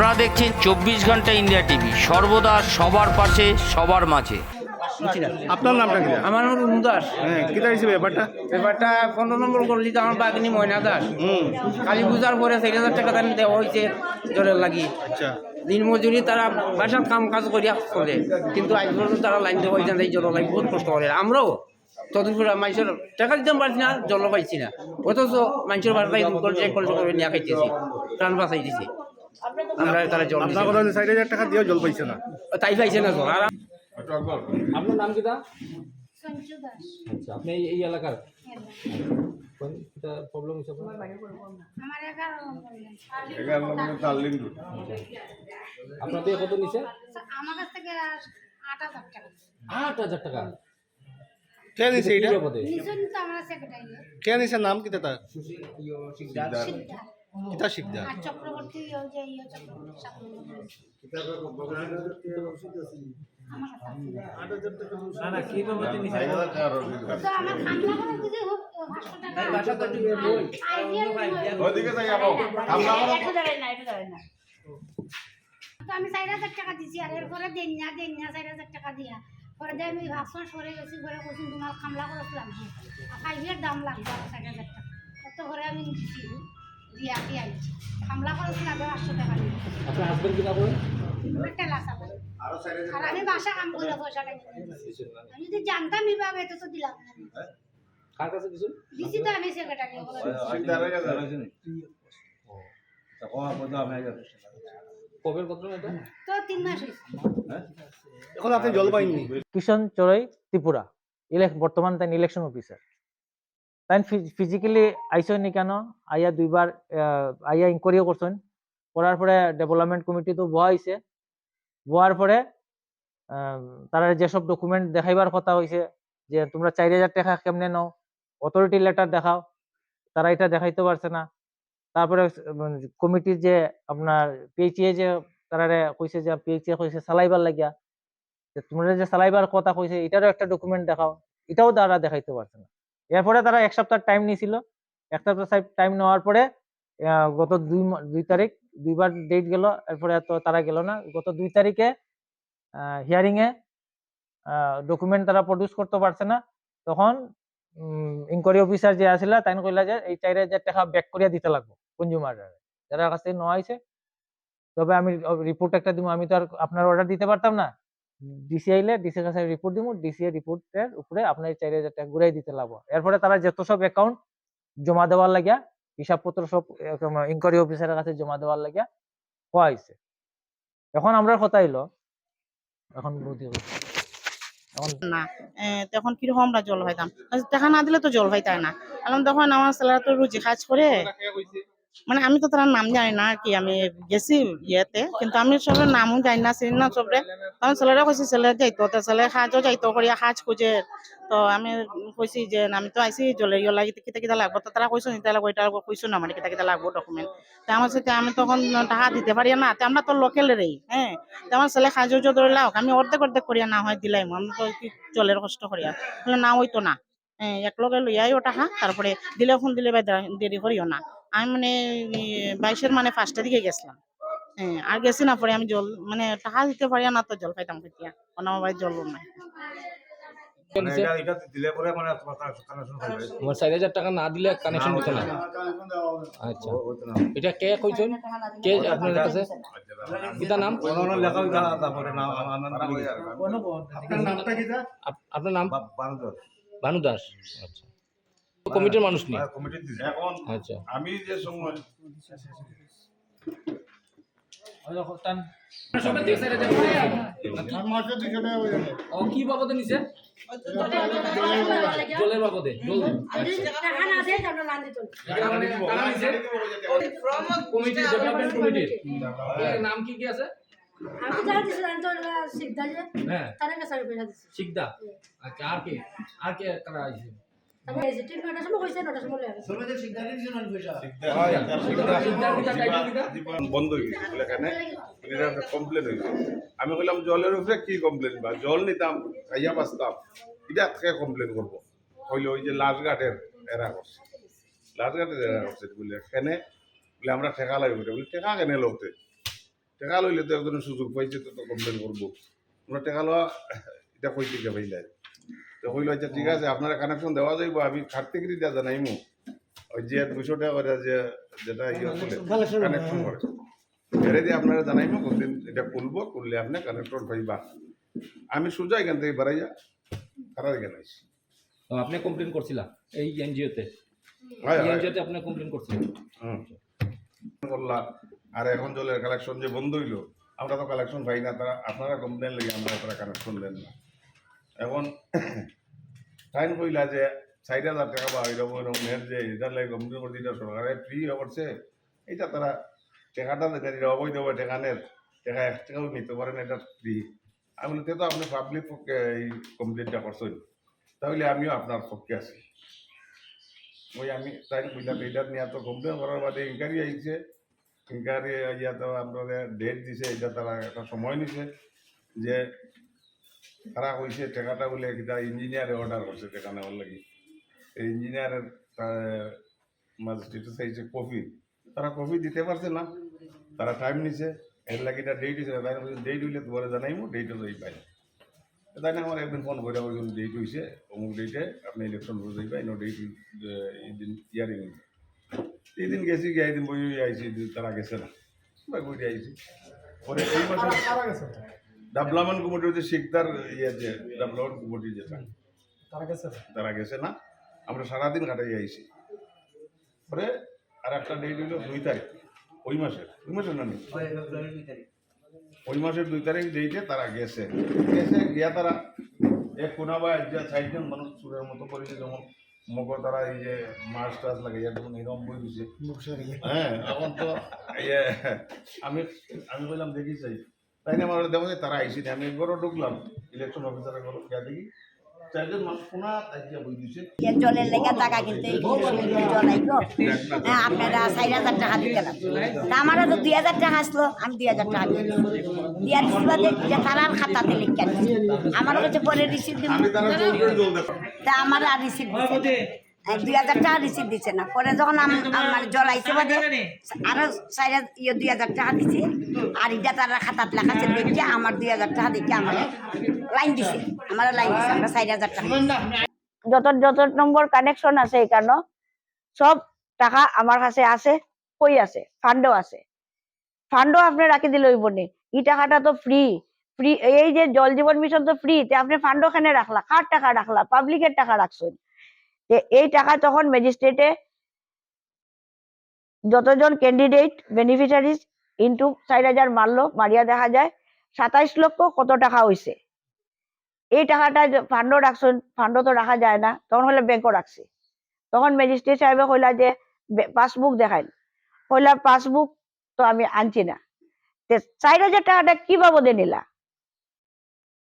আপনারা দেখছেন চব্বিশ ঘণ্টা ইন্ডিয়া টিভি। সর্বদা সবার পাশে সবার মাঝে। আপনার নামটা কি? আমার নাম রুনু দাস। হ্যাঁ কিতা হয়েছে ব্যাপারটা? ব্যাপারটা পনেরো নম্বর করলি তো আমার বাগিনী ময়না দাস। হুম। কালী পূজার পরে চার হাজার টাকা দাম দেওয়া হয়েছে জলের লাগি। আচ্ছা। দিন মজুরি তারা বাসার কাম কাজ করিয়া চলে। কিন্তু আজ পর্যন্ত তারা লাইন দেওয়া হয়েছে এই জল লাগি বহুত কষ্ট করে। আমরাও তদুপরি মানুষের টাকা দিতে পারছি না জল পাইছি না। অথচ মানুষের চেক করে করে নিয়ে খাইতেছি প্রাণ বাঁচাই দিছি আমরা তারা জল আপনার কথা টাকা দিয়েও জল পাইছে না। তাই পাইছে না আর আপনার নাম কিটা সঞ্জু দাস। আচ্ছা আপনি এই- এই এলাকার? কোন কিটা প্রবলেম হইছে আপনার? আমার এগারো নম্বর আপনার দিয়ে কত নিছে? আমার কাছ থেকে আট হাজার টাকা। কে দিছে এটা কি বাবদে? তো আমার সেক্রেটারি কে দিছে নাম তার? সিদ্ধা কিতা শিকদার চক্রবর্তী ইয়ে আমি চার হাজার টাকা দিছি আর এরপরে দেন না দেন না চার হাজার টাকা দিয়া। পরে দিয়ে আমি ভাবসান সরে গেছি ঘরে কইছি তোমার খামলা খরচ লাগবে ফাইভের দাম লাগবে আর চার হাজার টাকা। কত ঘরে আমি দিছি। দিয়া আইছি খামলা খরচ লাগবে পাঁচশো টাকা দিয়ে আপনার হাজবেন্ড কিটা করেন টেলা চালাই আর আমি বাসা কাম করে পয়সাটা নিয়ে আমি যদি জানতাম এইভাবে তো তো দিলাম কার কাছে দিছেন দিছি তো আমি সেক্রেটারি এটা তো তিন মাস হয়েছে এখন আপনি জল পাইননি কিষণ চড়াই ত্রিপুরা ইলেক বর্তমান তাই ইলেকশন অফিসার তাই ফিজিক্যালি আইসই নি কেন? আইয়া দুইবার আইয়া ইনকোয়ারিও করছেন করার পরে ডেভেলপমেন্ট কমিটি তো বহা হয়েছে বহার পরে তারা যেসব ডকুমেন্ট দেখাইবার কথা হয়েছে যে তোমরা চার হাজার টাকা কেমনে নাও? অথরিটি লেটার দেখাও। তারা এটা দেখাইতে পারছে না। তারপরে কমিটির যে আপনার পিএইচএ যে তারা কইছে যে পিএইচএ কইছে চালাইবার লাগিয়া। তোমরা যে চালাইবার কথা কইছে এটারও একটা ডকুমেন্ট দেখাও। এটাও তারা দেখাইতে পারছে না। এরপরে তারা এক সপ্তাহ টাইম নিয়েছিল। এক সপ্তাহ টাইম নেওয়ার পরে গত দুই দুই তারিখ, দুইবার ডেট গেল, এরপরে তো তারা গেল না। গত দুই তারিখে হিয়ারিং এ ডকুমেন্ট তারা প্রডিউস করতে পারছে না। তখন ইনকোয়ারি অফিসার যে আসিলা, তাই কইলা যে, এই চার হাজার টাকা ব্যাক করিয়া দিতে লাগবো কনজিউমার যারা কাছ নেওয়া হয়েছে, তবে আমি রিপোর্ট একটা দিব, আমি তো আর আপনার অর্ডার দিতে পারতাম না। ডিসি আইলে ডিসির কাছে রিপোর্ট দিব ডিসি রিপোর্টের উপরে আপনার চার হাজার টাকা ঘুরাই দিতে লাগবো। এরপরে তারা যত সব অ্যাকাউন্ট জমা দেওয়ার লাগিয়া, হিসাবপত্র সব ইনকোয়ারি অফিসারের কাছে জমা দেওয়ার লাগিয়া হওয়া হয়েছে এখন আমরা কথা এলো এখন বুদ্ধি না তখন কীরকম আমরা জল পাইতাম টাকা না দিলে তো জল পাইতাম না। এখন তখন আমার ছেলেরা তো রুজি কাজ করে। মানে আমি তো তার নাম জানি না কি, আমি গেছি ইয়েতে, কিন্তু আমি সবের নামও জানি না, চিনি না সবরে তখন ছেলেরা কইছি ছেলে যাইতো তো ছেলে সাজও যাইতো করিয়া সাজ খুঁজে। তো আমি কইছি যে, আমি তো আইসি জলের ইয়ে লাগি কিতা কিতা লাগবো? তো তারা কইছো নিতে লাগবো এটা কইছো না মানে কিতা কিতা লাগবো ডকুমেন্ট তা আমার সাথে আমি তখন টাকা দিতে পারি না, তো আমরা তো লোকেলেরই হ্যাঁ তো আমার ছেলে সাজও যে ধরে লাও আমি অর্ধেক অর্ধেক করিয়া না হয়, দিলাই আমি তো জলের কষ্ট করিয়া না হইতো না। এক লগে লইয়াইও টাকা তারপরে দিলে ফোন দিলে দে- দেরি করিও না। আমি মানে বাইশের মানে পাঁচটা দিকে গেছিলাম। হ্যাঁ আর গেছি না পরে আমি জল মানে টাকা দিতে পারি না তো জল খাইতাম কেতিয়া কারণ আমার বাড়ির জল নাই। নিছে? আমার চার হাজার টাকা না দিলে কানেকশন দিত না। আচ্ছা। এটা কে কইছেন? কে আপনার কাছে? কিতা নাম? আপ- আপনার নাম? ভানু দাস। আচ্ছা। কমিটির মানুষ নেই। এখন আচ্ছা। আমি যে সময় কি বাবদে নিছে? জলের বাবদে নাম কি কি আছে? হ্যাঁ। তার শিকদা আচ্ছা আর কে আর কে আইছে? ঠিক বন্ধ হয়ে কমপ্লেন হয়েছে আমি বললাম জলের উপরে কি কমপ্লেন বা? জল নিতাম খাইয়া বাঁচতাম। এটা থেকে কমপ্লেন করব। হইলে ওই যে লাশঘাটের এরা করছে। লাশঘাটের এরা করছে বলে কেনে? বলে আমরা ঠেকা লাগবে বলে ঠেকা কেনে লোকতে টেকা লইলে তো একজনের সুযোগ পাইছে তো কমপ্লেন করব। আমরা টেকা লওয়া এটা কই থেকে পাইলে? তো কইল আচ্ছা ঠিক আছে আপনারা কানেকশন দেওয়া যাইব আমি খাটতে গিয়ে দেওয়া জানাইমু। ওই যে দুশো টাকা করে যে যেটা ইয়ে করে কানেকশন করে। এরে দিয়ে আপনারা জানাইমু কোনদিন এটা খুলবো খুললে আপনি কানেকশন পাইবা। আমি সোজা এখান থেকে বেড়াইয়া তারা এখানে আইসি তো আপনি কমপ্লেন করছিলা এই এনজিওতে এই এনজিওতে আপনি কমপ্লেন করছিলেন? হুম। করলাম আর এখন জলের কালেকশন যে বন্ধ হইল আমরা তো কালেকশন পাই না তারা আপনারা কমপ্লেন লেগে আমরা তারা কানেকশন দেন না। এখন টাইম কইলা যে চার হাজার টাকা বা এরকম এর যে এটার লাগে কমপ্লেন করছে এটা সরকারে ফ্রি করছে এটা তারা টাকাটা দেখে এটা অবৈধভাবে টাকা নেন টাকা এক টাকাও নিতে পারেন এটা ফ্রি আমি বলতে তো আপনি পাবলিক এই কমপ্লেনটা করছেন। তাহলে আমিও আপনার পক্ষে আছি। ওই আমি তাই বুঝলাম এটা নিয়ে তো কমপ্লেন করার বাদে ইনকোয়ারি আইছে। ইনকোয়ারি ইয়া তো আপনাদের ডেট দিছে এটা তারা একটা সময় নিছে যে তারা কইছে টাকাটা বলে কিটা ইঞ্জিনিয়ারে অর্ডার করছে টাকা নেওয়ার লাগি এই ইঞ্জিনিয়ারের ম্যাজিস্ট্রেটে চাইছে কপি তারা কপি দিতে পারছে না। তারা টাইম নিছে। এর লাগি এটা ডেট দিছে, তাই ডেট হইলে তোমার জানাইমু ডেটও যাই পাই তাই না, আমার একদিন ফোন করে ওই ডেট হয়েছে অমুক ডেটে আপনি ইলেকশন করে যাইবা ইনো ডেট এইদিন ইয়ারিং হইছে। এই দিন গেছি, গিয়ে এই দিন বই আইছি, তারা গেছে না। বই আইছি। পরে এই মাসে ডাবলামান কুমটি হচ্ছে শিকদার ইয়ে যে ডাবলামান কুমটি যেটা। তারা গেছে? তারা গেছে না। আমরা সারাদিন কাটাই আইছি। পরে আর একটা ডেট হইল দুই তারিখ ওই মাসের। ওই মাসের না ওই মাসের দুই তারিখ। ডেটে তারা গেছে। গেছে গিয়া তারা এক কোনা বা যা চারজন মানুষ চুরের মতো করেছে যেমন মকর তারা এই যে মাছ টাছ লাগে যেমন এরকম বই দিছে। হ্যাঁ এখন তো ইয়ে, আমি আমি বললাম দেখি চাই তাই না আমার যে তারা আইসি আমি একবারও ঢুকলাম ইলেকশন অফিসারের ঘর গিয়া দেখি। চারজন মানুষ কোনা তাকিয়া বই দিছে। জলের লেগে টাকা কিন্তু এই কিন্তু জল আইব হ্যাঁ আপনারা চার হাজার টাকা দিতে লাগবে আমারও তো দুই হাজার টাকা আসলো আমি দুই হাজার টাকা দিয়ে যে তারার খাতাতে লিখে আমার কাছে পরে রিসিপ্ট দিব তা আমার আর রিসিপ্ট দুই হাজার টাকা দিছে না। পরে যখন আমার জল বাদে, আরও ইয়ে দুই হাজার টাকা দিছি। আর তারা খাতাত লেখা আছে দেখে আমার দুই হাজার টাকা আমার লাইন দিছে। আমার লাইন দিছে, আমরা হাজার টাকা যত যত নম্বর কানেকশন আছে এখানে সব টাকা আমার কাছে আছে, কই আছে? ফান্ডও আছে। ফান্ডও আপনি রাখি দিলে হইব নি। ই টাকাটা তো ফ্রি ফ্রি এই যে জল জীবন মিশন তো ফ্রি তে আপনি ফান্ড ওখানে রাখলা। কার টাকা রাখলা? পাবলিকের টাকা রাখছেন। তে এই টাকা তখন ম্যাজিস্ট্রেটে যতজন ক্যান্ডিডেট বেনিফিশিয়ারিজ ইন্টু চার হাজার মারলো, মারিয়া দেখা যায়, সাতাইশ লক্ষ কত টাকা হইছে? এই টাকাটা ফান্ডও রাখছেন ফান্ডও তো রাখা যায় না, তখন হলে ব্যাংকও রাখছে। তখন ম্যাজিস্ট্রেট সাহেবে কইলা যে পাসবুক দেখাইন কইলা পাসবুক তো আমি আনছি না। চার হাজার টাকাটা কি বাবদে নিলা?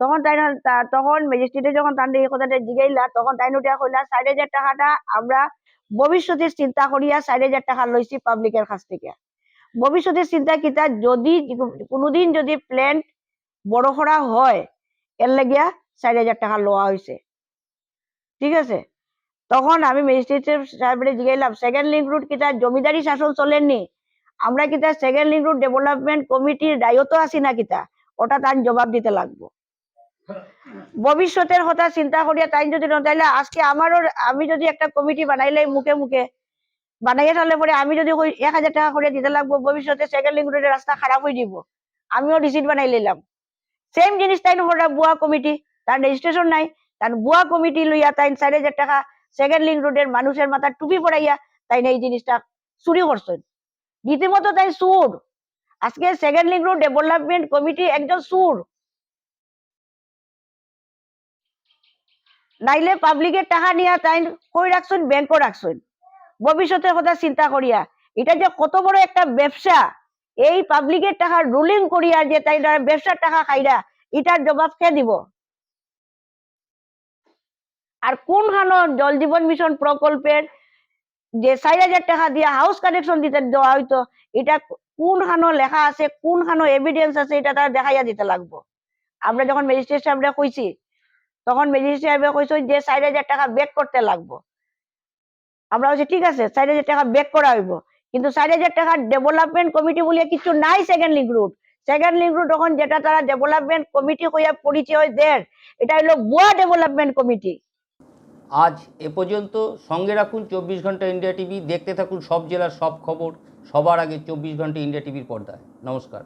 তখন তাই তখন ম্যাজিস্ট্রেটে যখন তার এই কথাটা জিগাইলা, তখন তাই নোটা কইলা, চার হাজার টাকাটা আমরা ভবিষ্যতের চিন্তা করিয়া চার হাজার টাকা লইছি পাবলিকের কাছ থেকে। ভবিষ্যতের চিন্তা কিতা যদি কোনোদিন যদি প্ল্যান বড় করা হয়, এর লাগিয়া চার হাজার টাকা লওয়া হয়েছে ঠিক আছে? তখন আমি ম্যাজিস্ট্রেট সাহেবের জিগাইলাম সেকেন্ড লিঙ্ক রুট কিতা জমিদারি শাসন চলেননি। আমরা কিতা সেকেন্ড লিঙ্ক রুট ডেভেলপমেন্ট কমিটির দায়িত্ব আছি না কিতা ওটা তার জবাব দিতে লাগবো। ভবিষ্যতের কথা চিন্তা করিয়া তাই যদি তাইলে আজকে আমারও, আমি যদি একটা কমিটি বানাইলে মুখে মুখে, বানাইয়া তাহলে পরে আমি যদি এক হাজার টাকা করে দিতে লাগবো, ভবিষ্যতে সেকেন্ড লিঙ্ক রোডের রাস্তা খারাপ হয়ে দিব। আমিও রিসিট বানাই নিলাম সেম জিনিস তাই ওটা বুয়া কমিটি, তার রেজিস্ট্রেশন নাই, তার বুয়া কমিটি লইয়া তাই চার হাজার টাকা সেকেন্ড লিঙ্ক রোডের মানুষের মাথার টুপি পড়াইয়া তাই এই জিনিসটা চুরি করছেন। রীতিমতো তাই সুর আজকে second link road development committee একজন সুর নাইলে পাবলিকের টাকা নিয়ে তাই কই রাখছেন ব্যাংকও রাখছেন ভবিষ্যতের কথা চিন্তা করিয়া। এটা যে কত বড় একটা ব্যবসা, এই পাবলিকের টাকা রুলিং করিয়া যে তাই ব্যবসার টাকা খাইরা, এটার জবাব কে দিব? আর কোন হানো জল জীবন মিশন প্রকল্পের যে চার হাজার টাকা দিয়ে হাউস কানেকশন দিতে দেওয়া হইতো, এটা কোন হানো লেখা আছে কোন হানো এভিডেন্স আছে, এটা তারা দেখাইয়া দিতে লাগবো। আমরা যখন ম্যাজিস্ট্রেট সাহেবরা কইছি তখন ম্যাজিস্ট্রেট সাহেবে যে চার হাজার টাকা বেক করতে লাগবো। আমরা বলছি, ঠিক আছে, চার হাজার টাকা বেক করা হইব। কিন্তু চার হাজার টাকা ডেভেলপমেন্ট কমিটি বলে কিছু নাই second link route second link road এখন যেটা তারা ডেভেলপমেন্ট কমিটি হইয়া পরিচয় দেয় এটা হলো বুয়া ডেভেলপমেন্ট কমিটি আজ এ পর্যন্ত সঙ্গে রাখুন চব্বিশ ঘণ্টা ইন্ডিয়া টিভি, দেখতে থাকুন সব জেলার সব খবর, সবার আগে চব্বিশ ঘণ্টা ইন্ডিয়া টিভির পর্দায়। নমস্কার।